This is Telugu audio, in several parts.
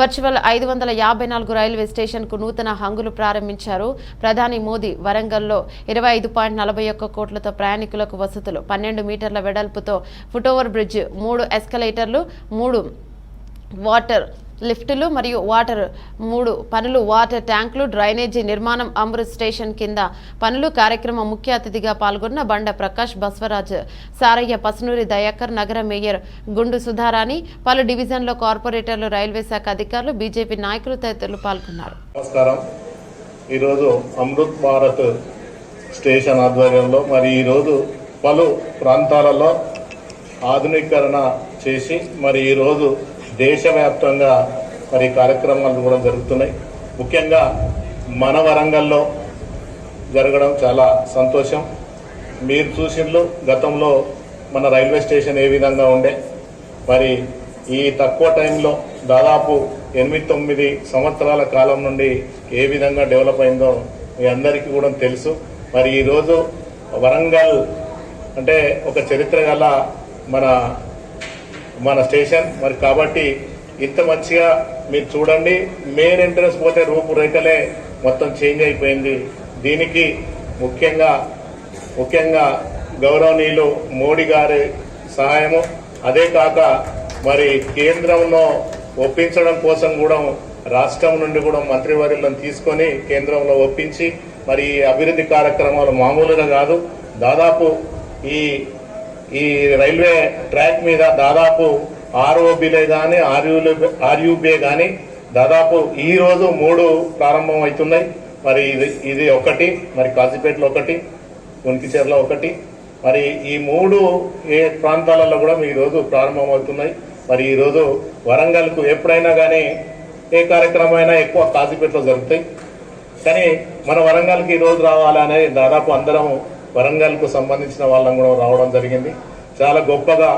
వర్చువల్ ఐదు వందల యాభై నాలుగు రైల్వే స్టేషన్కు నూతన హంగులు ప్రారంభించారు. ప్రధాని మోదీ వరంగల్లో ఇరవై ఐదు పాయింట్ నలభై ఒక్క కోట్లతో ప్రయాణికులకు వసతులు పన్నెండు మీటర్ల వెడల్పుతో ఫుటోవర్ బ్రిడ్జ్ మూడు ఎస్కలేటర్లు మూడు వాటర్ లిఫ్టులు మరియు వాటర్. మూడు పనులు వాటర్ ట్యాంకులు డ్రైనేజీ నిర్మాణం అమృత్ స్టేషన్ కింద పనులు కార్యక్రమం ముఖ్య అతిథిగా పాల్గొన్న బండ ప్రకాష్ బస్వరాజ్ సారయ్య పసునూరి దయాకర్ నగర మేయర్ గుండు సుధారాణి పలు డివిజన్ల కార్పొరేటర్లు రైల్వే శాఖ అధికారులు బీజేపీ నాయకులు తదితరులు పాల్గొన్నారు. నమస్కారం. ఈరోజు అమృత్ భారత్ స్టేషన్ ఆధ్వర్యంలో మరి ఈరోజు పలు ప్రాంతాలలో ఆధునీకరణ చేసి మరి ఈరోజు దేశవ్యాప్తంగా మరి కార్యక్రమాలు కూడా జరుగుతున్నాయి. ముఖ్యంగా మన వరంగల్లో జరగడం చాలా సంతోషం. మీరు చూసిండ్రు గతంలో మన రైల్వే స్టేషన్ ఏ విధంగా ఉండే మరి ఈ తక్కువ టైంలో దాదాపు ఎనిమిది తొమ్మిది సంవత్సరాల కాలం నుండి ఏ విధంగా డెవలప్ అయిందో మీ అందరికీ కూడా తెలుసు. మరి ఈరోజు వరంగల్ అంటే ఒక చరిత్ర గల మన మన స్టేషన్. మరి కాబట్టి ఇంత మంచిగా మీరు చూడండి మెయిన్ ఎంట్రన్స్ పోతే రూపురేఖలే మొత్తం చేంజ్ అయిపోయింది. దీనికి ముఖ్యంగా ముఖ్యంగా గౌరవనీయులు మోడీ గారి సహాయము. అదే కాక మరి కేంద్రంలో ఒప్పించడం కోసం కూడా రాష్ట్రం నుండి కూడా మంత్రివర్యులను తీసుకొని కేంద్రంలో ఒప్పించి మరి ఈ అభివృద్ధి కార్యక్రమాలు మామూలుగా కాదు. దాదాపు ఈ ఈ రైల్వే ట్రాక్ మీద దాదాపు ఆర్ఓబిలే కానీ ఆర్యూలే ఆర్యూబే కానీ దాదాపు ఈ రోజు మూడు ప్రారంభం అవుతున్నాయి మరి ఇది ఇది ఒకటి మరి కాజీపేటలో ఒకటి ఉనికిచెర్ల ఒకటి. మరి ఈ మూడు ఏ ప్రాంతాలలో కూడా ఈ రోజు ప్రారంభం అవుతున్నాయి మరి ఈ రోజు వరంగల్కు ఎప్పుడైనా కానీ ఏ కార్యక్రమం అయినా ఎక్కువ కాజీపేటలో జరుగుతాయి. కానీ మన వరంగల్కి ఈ రోజు రావాలనే దాదాపు అందరం వరంగల్కు సంబంధించిన వాళ్ళం కూడా రావడం జరిగింది. చాలా గొప్పగా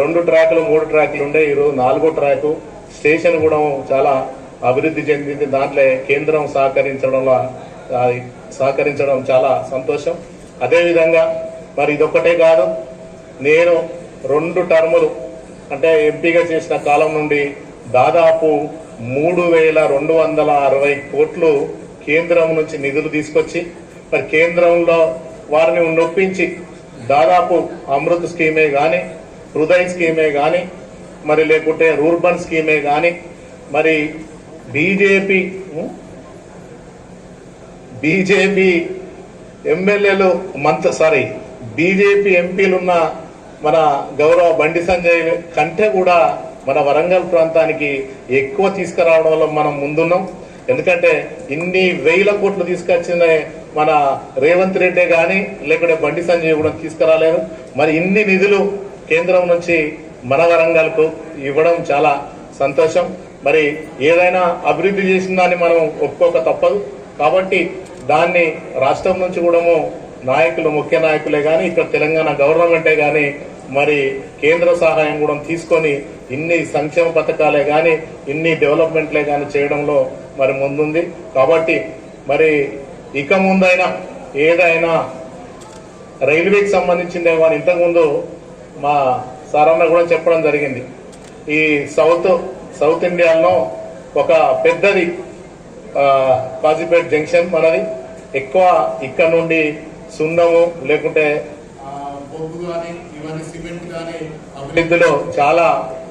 రెండు ట్రాక్లు మూడు ట్రాక్లు ఉండే ఈరోజు నాలుగో ట్రాక్ స్టేషన్ కూడా చాలా అభివృద్ధి చెందింది. దాంట్లో కేంద్రం సహకరించడంలో సహకరించడం చాలా సంతోషం. అదేవిధంగా మరి ఇదొక్కటే కాదు నేను రెండు టర్ములు అంటే ఎంపీగా చేసిన కాలం నుండి దాదాపు మూడు వేల రెండు వందల అరవై కోట్లు కేంద్రం నుంచి నిధులు తీసుకొచ్చి మరి కేంద్రంలో వారిని నొప్పించి దాదాపు అమృత్ స్కీమే కానీ హృదయ స్కీమే కానీ మరి లేకుంటే రూర్బన్ స్కీమే కానీ మరి బీజేపీ బీజేపీ ఎమ్మెల్యేలు మంత్ సారీ బీజేపీ ఎంపీలున్న మన గౌరవ బండి సంజయ్ కంటే కూడా మన వరంగల్ ప్రాంతానికి ఎక్కువ తీసుకురావడం వల్ల మనం ముందున్నాం. ఎందుకంటే ఇన్ని వేల కోట్లు తీసుకొచ్చిన మన రేవంత్ రెడ్డి కానీ లేకుంటే బండి సంజయ్ కూడా తీసుకురాలేరు మరి ఇన్ని నిధులు కేంద్రం నుంచి మన వరంగల్కు ఇవ్వడం చాలా సంతోషం. మరి ఏదైనా అభివృద్ధి చేసిన దాన్ని మనం ఒప్పుకోక తప్పదు. కాబట్టి దాన్ని రాష్ట్రం నుంచి కూడా నాయకులు ముఖ్య నాయకులే కానీ ఇక్కడ తెలంగాణ గవర్నమెంటే కానీ మరి కేంద్ర సహాయం కూడా తీసుకొని ఇన్ని సంక్షేమ పథకాలే కానీ ఇన్ని డెవలప్మెంట్లే కానీ చేయడంలో మరి ముందుంది. కాబట్టి మరి ఇక ముందైనా ఏదైనా రైల్వేకి సంబంధించిందే కానీ ఇంతకుముందు మా సారన్న కూడా చెప్పడం జరిగింది. ఈ సౌత్ సౌత్ ఇండియాలో ఒక పెద్దది ఆ, కాజీపేట్ జంక్షన్ మనది. ఎక్కువ ఇక్కడ నుండి సున్నము లేకుంటే బొగ్గు కానీ ఇవన్నీ సిమెంట్ కానీ అభివృద్ధిలో చాలా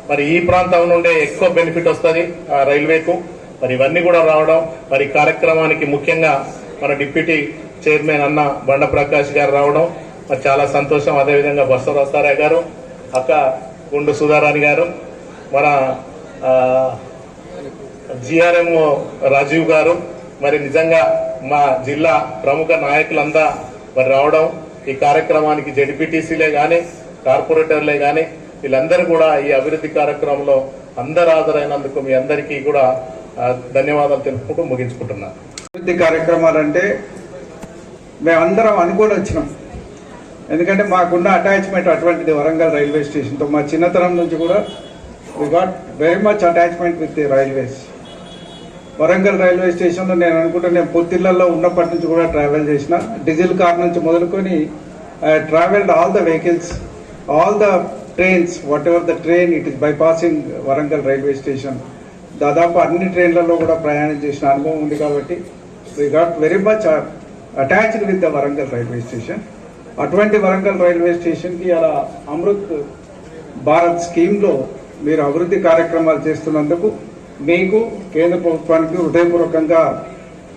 మరి ఈ ప్రాంతం నుండే ఎక్కువ బెనిఫిట్ వస్తుంది రైల్వేకు. మరి ఇవన్నీ కూడా రావడం మరి కార్యక్రమానికి ముఖ్యంగా మన డిప్యూటీ చైర్మన్ అన్న బండ ప్రకాష్ గారు రావడం మరి చాలా సంతోషం. అదేవిధంగా బసవరాస్తారాయ్ గారు అక్క గుండు సుధారాణి గారు మన ఆ, జిఆర్ఎం రాజీవ్ గారు మరి నిజంగా మా జిల్లా ప్రముఖ నాయకులంతా మరి రావడం ఈ కార్యక్రమానికి జడ్పీటీసీలే కానీ కార్పొరేటర్లే కానీ వీళ్ళందరూ కూడా ఈ అభివృద్ధి కార్యక్రమంలో అందరు హాజరైనందుకు మీ అందరికీ కూడా ధన్యవాదాలు తెలుపుకుంటూ ముగించుకుంటున్నాను. అభివృద్ధి కార్యక్రమాలు అంటే మేమందరం అనుకొని వచ్చినాం. ఎందుకంటే మాకున్న అటాచ్మెంట్ అటువంటిది వరంగల్ రైల్వే స్టేషన్తో. మా చిన్నతనం నుంచి కూడా we got very much attachment with the railways Warangal railway స్టేషన్లో నేను అనుకుంటా నేను పొత్తిళ్ళలో ఉన్నప్పటి నుంచి కూడా ట్రావెల్ చేసిన. డీజిల్ కార్ నుంచి మొదలుకొని travelled all the vehicles all the trains whatever the train it is bypassing Warangal railway station. దాదాపు అన్ని ట్రైన్లలో కూడా ప్రయాణం చేసిన అనుభవం ఉంది కాబట్టి we got very much attached with the Warangal railway station అటువంటి వరంగల్ రైల్వే స్టేషన్కి అలా అమృత్ భారత్ స్కీమ్లో మీరు అభివృద్ధి కార్యక్రమాలు చేస్తున్నందుకు మీకు కేంద్ర ప్రభుత్వానికి హృదయపూర్వకంగా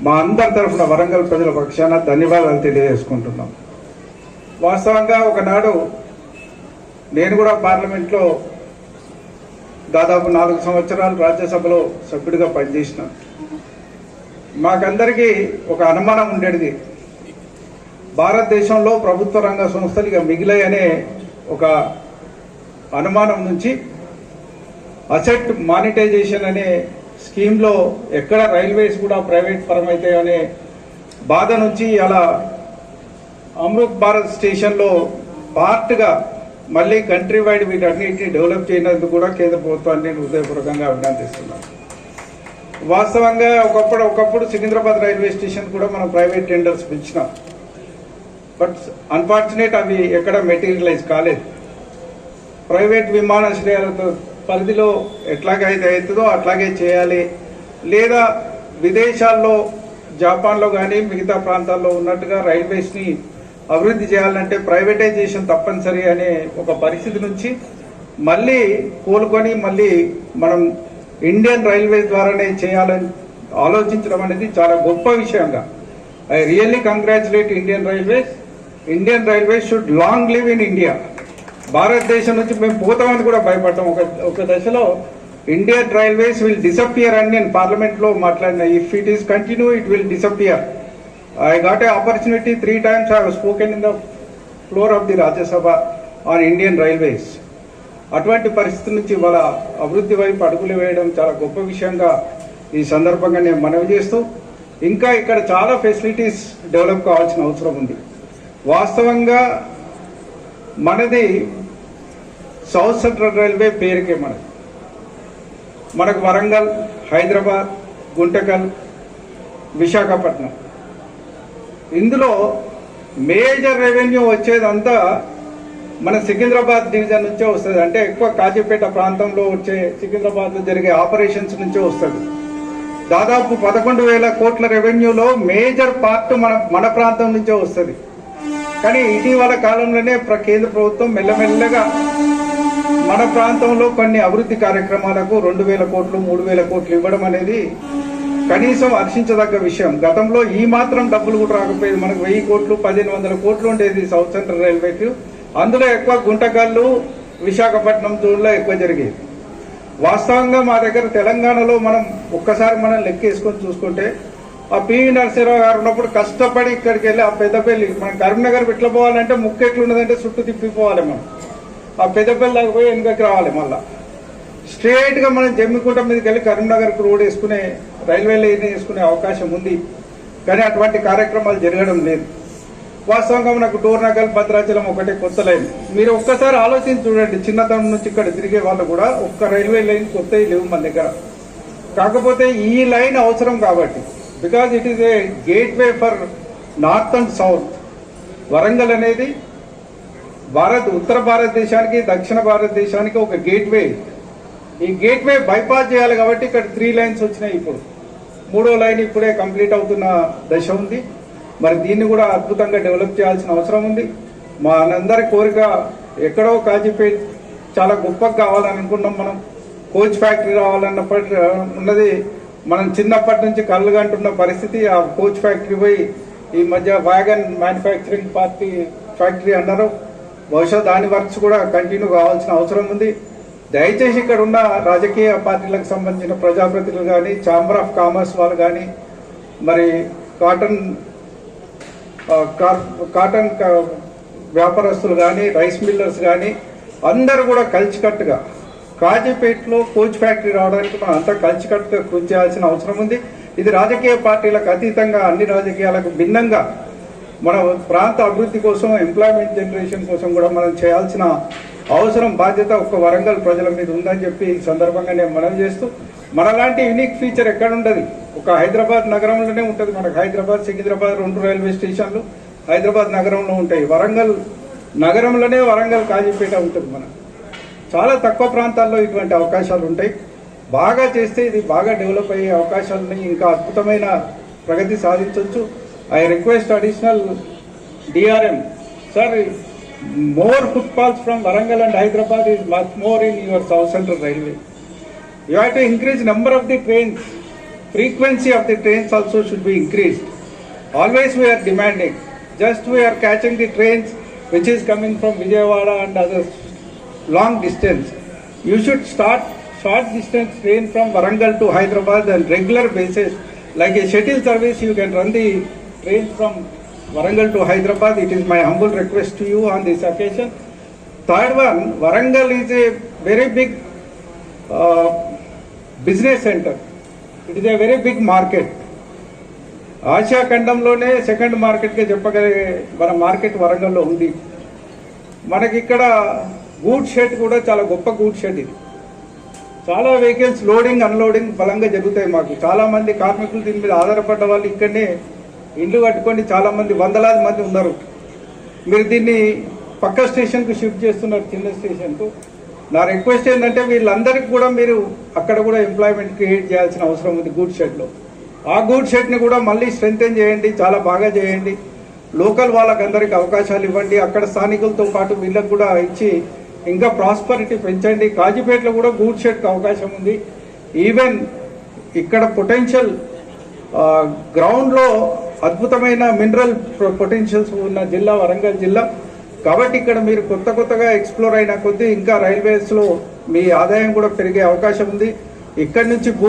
మా అందరి తరఫున వరంగల్ ప్రజల పక్షాన ధన్యవాదాలు తెలియజేసుకుంటున్నాం. వాస్తవంగా ఒకనాడు నేను కూడా పార్లమెంట్లో దాదాపు నాలుగు సంవత్సరాలు రాజ్యసభలో సభ్యుడిగా పనిచేసిన మాకందరికీ ఒక అనుమానం ఉండేది. భారతదేశంలో ప్రభుత్వ రంగ సంస్థలు ఇక మిగిలాయనే ఒక అనుమానం నుంచి అసెట్ మానిటైజేషన్ అనే స్కీమ్లో ఎక్కడ రైల్వేస్ కూడా ప్రైవేట్ పరం అవుతాయో అనే బాధ నుంచి అలా అమృత్ భారత్ స్టేషన్లో పార్ట్గా మళ్ళీ కంట్రీ వైడ్ వీటన్నిటిని డెవలప్ చేయనందుకు కూడా కేంద్ర ప్రభుత్వాన్ని నేను హృదయపూర్వకంగా అభినందిస్తున్నాను. వాస్తవంగా ఒకప్పుడు ఒకప్పుడు సికింద్రాబాద్ రైల్వే స్టేషన్ కూడా మనం ప్రైవేట్ టెండర్స్ పిలిచినాం బట్ అన్ఫార్చునేట్ అవి ఎక్కడ మెటీరియలైజ్ కాలేదు. ప్రైవేట్ విమానాశ్రయాలతో పరిధిలో ఎట్లాగైతే అవుతుందో అట్లాగే చేయాలి. లేదా విదేశాల్లో జపాన్లో కానీ మిగతా ప్రాంతాల్లో ఉన్నట్టుగా రైల్వేస్ని అభివృద్ధి చేయాలంటే ప్రైవేటైజేషన్ తప్పనిసరి అనే ఒక పరిస్థితి నుంచి మళ్ళీ కోలుకొని మళ్ళీ మనం ఇండియన్ రైల్వేస్ ద్వారానే చేయాలని ఆలోచించడం అనేది చాలా గొప్ప విషయంగా. I really congratulate Indian railways Indian railways should long live in India భారతదేశం నుంచి మేము పోతామని కూడా భయపడతాం. ఒక ఒక దశలో ఇండియన్ రైల్వేస్ విల్ డిసప్పియర్ అని నేను పార్లమెంట్లో మాట్లాడిన. If it is continue it will disappear I got a opportunity three times I spoken in the floor of the Rajya Sabha on Indian railways అటువంటి పరిస్థితి నుంచి వాళ్ళ అభివృద్ధి వైపు అడుగులు వేయడం చాలా గొప్ప విషయంగా ఈ సందర్భంగా నేను మనవి చేస్తూ ఇంకా ఇక్కడ చాలా ఫెసిలిటీస్ డెవలప్ కావాల్సిన అవసరం ఉంది. వాస్తవంగా మనది సౌత్ సెంట్రల్ రైల్వే పేరుకే మనది. మనకు వరంగల్ హైదరాబాద్ గుంటకల్ విశాఖపట్నం. ఇందులో మేజర్ రెవెన్యూ వచ్చేదంతా మన సికింద్రాబాద్ డివిజన్ నుంచే వస్తుంది. అంటే ఎక్కువ కాజీపేట ప్రాంతంలో వచ్చే సికింద్రాబాద్లో జరిగే ఆపరేషన్స్ నుంచే వస్తుంది. దాదాపు పదకొండు వేల కోట్ల రెవెన్యూలో మేజర్ పార్ట్ మన మన ప్రాంతం నుంచే వస్తుంది. కానీ ఇటీవల కాలంలోనే ప్ర- కేంద్ర ప్రభుత్వం మెల్లమెల్లగా మన ప్రాంతంలో కొన్ని అభివృద్ధి కార్యక్రమాలకు రెండు వేల కోట్లు మూడు వేల కోట్లు ఇవ్వడం అనేది కనీసం హర్షించదగ్గ విషయం. గతంలో ఈ మాత్రం డబ్బులు కూడా రాకపోయేది మనకు వెయ్యి కోట్లు పదిహేను వందల కోట్లు ఉండేది సౌత్ సెంట్రల్ రైల్వేకి. అందులో ఎక్కువ గుంటకల్లు విశాఖపట్నం జోన్లో ఎక్కువ జరిగేది వాస్తవంగా మా దగ్గర తెలంగాణలో మనం ఒక్కసారి మనం లెక్కేసుకొని చూసుకుంటే ఆ పివి నరసింహరావు గారు ఉన్నప్పుడు కష్టపడి ఇక్కడికి వెళ్ళి ఆ పెద్దపల్లి మనం కరీంనగర్ ఎట్లా పోవాలంటే ముక్కు ఎట్లున్నదంటే చుట్టూ తిప్పిపోవాలి మనం. ఆ పెద్దపల్లి దాకా పోయి వెనుకకి రావాలి మళ్ళా. స్ట్రేట్గా మనం జమ్మికుంట మీదకి వెళ్ళి కరీంనగర్కి రోడ్ వేసుకునే రైల్వే లైన్ వేసుకునే అవకాశం ఉంది. కానీ అటువంటి కార్యక్రమాలు జరగడం లేదు. వాస్తవంగా మనకు డోర్నగల్ భద్రాచలం ఒకటే కొత్త లైన్. మీరు ఒక్కసారి ఆలోచించి చూడండి చిన్నతనం నుంచి ఇక్కడ తిరిగే వాళ్ళు కూడా ఒక్క రైల్వే లైన్ కొత్తవి లేవు మన దగ్గర. కాకపోతే ఈ లైన్ అవసరం కాబట్టి. Because it is a gateway for north and south Warangal అనేది భారత్ ఉత్తర భారతదేశానికి దక్షిణ భారతదేశానికి ఒక గేట్ వే ఈ గేట్ వే బైపాస్ చేయాలి కాబట్టి ఇక్కడ త్రీ లైన్స్ వచ్చినాయి ఇప్పుడు. మూడో లైన్ ఇప్పుడే కంప్లీట్ అవుతున్న దశ ఉంది. మరి దీన్ని కూడా అద్భుతంగా డెవలప్ చేయాల్సిన అవసరం ఉంది. మా అందరి కోరిక ఎక్కడో కాజీపేట్ చాలా గొప్పగా కావాలని అనుకున్నాం మనం. కోచ్ ఫ్యాక్టరీ రావాలన్నప్పటి ఉన్నది మనం చిన్నప్పటి నుంచి కళ్ళు కంటున్న పరిస్థితి ఆ కోచ్ ఫ్యాక్టరీ పోయి ఈ మధ్య వ్యాగన్ మ్యానుఫ్యాక్చరింగ్ పార్టీ ఫ్యాక్టరీ అన్నారు. బహుశా దాని వర్క్స్ కూడా కంటిన్యూ కావాల్సిన అవసరం ఉంది. దయచేసి ఇక్కడ ఉన్న రాజకీయ పార్టీలకు సంబంధించిన ప్రజాప్రతినిధులు కానీ ఛాంబర్ ఆఫ్ కామర్స్ వాళ్ళు కానీ మరి కాటన్ కాటన్ వ్యాపారస్తులు కానీ రైస్ మిల్లర్స్ కానీ అందరూ కూడా కలిసికట్టుగా కాజీపేటలో కోచ్ ఫ్యాక్టరీ రావడానికి మనం అంతా కలిసికట్టుగా కృషి చేయాల్సిన అవసరం ఉంది. ఇది రాజకీయ పార్టీలకు అతీతంగా అన్ని రాజకీయాలకు భిన్నంగా మన ప్రాంత అభివృద్ధి కోసం ఎంప్లాయ్మెంట్ జనరేషన్ కోసం కూడా మనం చేయాల్సిన అవసరం బాధ్యత ఒక్క వరంగల్ ప్రజల మీద ఉందని చెప్పి ఈ సందర్భంగా నేను మనవి చేస్తూ మనలాంటి యూనిక్ ఫీచర్ ఎక్కడ ఉండదు ఒక హైదరాబాద్ నగరంలోనే ఉంటుంది. మనకు హైదరాబాద్ సికింద్రాబాద్ రెండు రైల్వే స్టేషన్లు హైదరాబాద్ నగరంలో ఉంటాయి. వరంగల్ నగరంలోనే వరంగల్ కాజీపేట ఉంటుంది మనకు. చాలా తక్కువ ప్రాంతాల్లో ఇటువంటి అవకాశాలు ఉంటాయి. బాగా చేస్తే ఇది బాగా డెవలప్ అయ్యే అవకాశాలని ఇంకా అద్భుతమైన ప్రగతి సాధించవచ్చు I request additional DRM sir more footfalls from Warangal and Hyderabad is much more in your south central railway You have to increase number of the trains. Frequency of the trains also should be increased. Always we are demanding. Just we are catching the trains which is coming from Vijayawada and other long distance. You should start short distance train from Varangal to Hyderabad on regular basis. Like a shuttle service, you can run the train from Varangal to Hyderabad. It is my humble request to you on this occasion. Third one, Varangal is a very big uh, business centre. It is a very big market Asia ఖండంలోనే second మార్కెట్గా చెప్పగలిగే మన మార్కెట్ వరంగల్లో ఉంది. మనకి ఇక్కడ గూడ్ షెడ్ కూడా చాలా గొప్ప గూడ్ షెడ్ ఇది. చాలా వెహికల్స్ లోడింగ్ అన్లోడింగ్ బలంగా జరుగుతాయి మాకు. చాలా మంది కార్మికులు దీని మీద ఆధారపడ్డ వాళ్ళు ఇక్కడనే ఇండ్లు కట్టుకొని చాలామంది వందలాది మంది ఉన్నారు. మీరు దీన్ని పక్క స్టేషన్కు షిఫ్ట్ చేస్తున్నారు చిన్న స్టేషన్కు. నా రిక్వెస్ట్ ఏంటంటే వీళ్ళందరికీ కూడా మీరు అక్కడ కూడా ఎంప్లాయ్మెంట్ క్రియేట్ చేయాల్సిన అవసరం ఉంది గూడ్ షెడ్లో ఆ గూడ్ షెడ్ని కూడా మళ్ళీ స్ట్రెంగ్తెన్ చేయండి చాలా బాగా చేయండి. లోకల్ వాళ్ళకందరికి అవకాశాలు ఇవ్వండి. అక్కడ స్థానికులతో పాటు వీళ్ళకు కూడా ఇచ్చి ఇంకా ప్రాస్పరిటీ పెంచండి. కాజీపేటలో కూడా గూడ్ షెడ్కి అవకాశం ఉంది. ఈవెన్ ఇక్కడ పొటెన్షియల్ గ్రౌండ్లో అద్భుతమైన మినరల్ పొటెన్షియల్స్ ఉన్న జిల్లా వరంగల్ జిల్లా కాబట్టి ఇక్కడ మీరు కొత్త కొత్తగా ఎక్స్ప్లోర్ అయిన కొద్దీ ఇంకా రైల్వేస్లో మీ ఆదాయం కూడా పెరిగే అవకాశం ఉంది. ఇక్కడి నుంచి